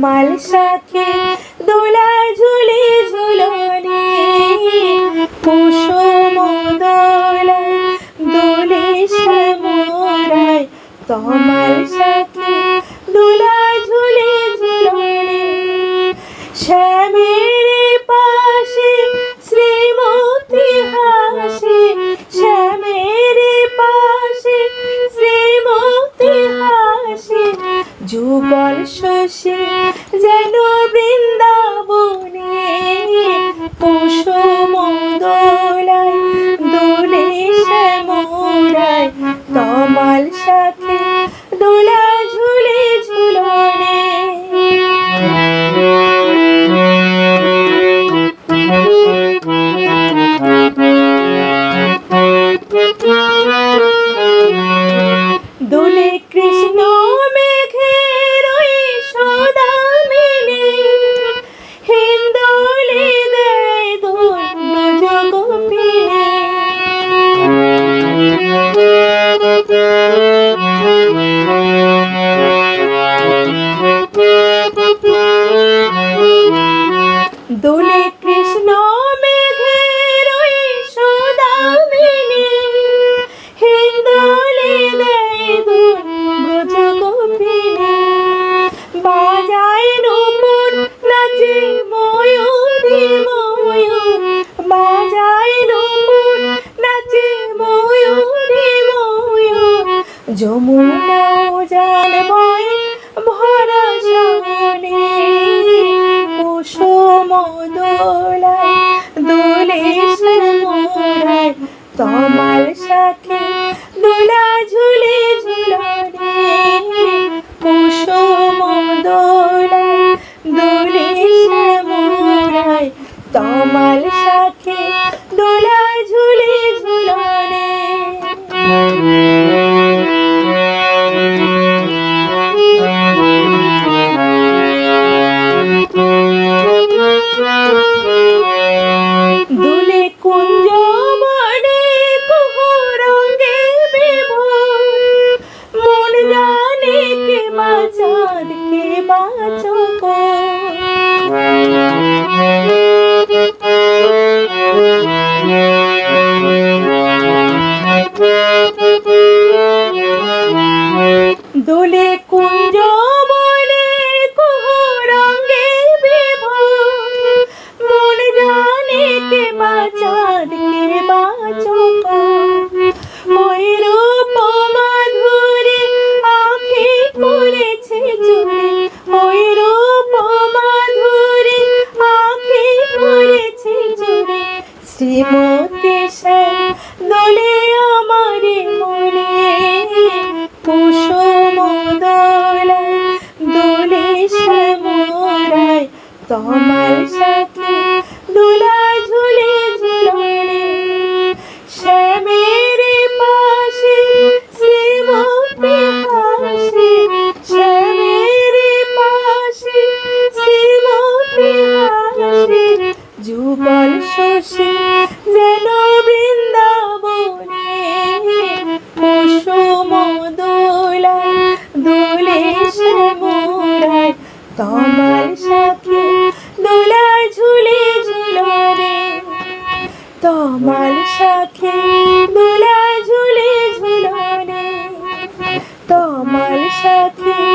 আমার সাথে দোলা ঝুলে ঝুলনে। কুসুম দোলা দোলে শ্যামরায় তোমার সাথে দোলা ঝুলে ঝুলনে। শ্যামের পাশে শ্রীমতী হাসে, শ্যামের পাশে শ্রীমতী হাসে, যুগল শশী কৃষ্ণ 就木。দোলে কুঞ্জ বলে কুরঙ্গে বিভোর মন জানে কে বাঁচার কে বাঁচক ময়ূরূপ মাধুরে আখি করেছে চুলে ময়ূরূপ মাধুরে আখি করেছে যুগল শশী যেন বৃন্দাবনে কুসুম দোলা দোলে শ্যামরায় তোমার সাথে দোলা ঝুলে ঝুলরে তোমার সাথে দোলা ঝুলে ঝুলরে তোমার সাথে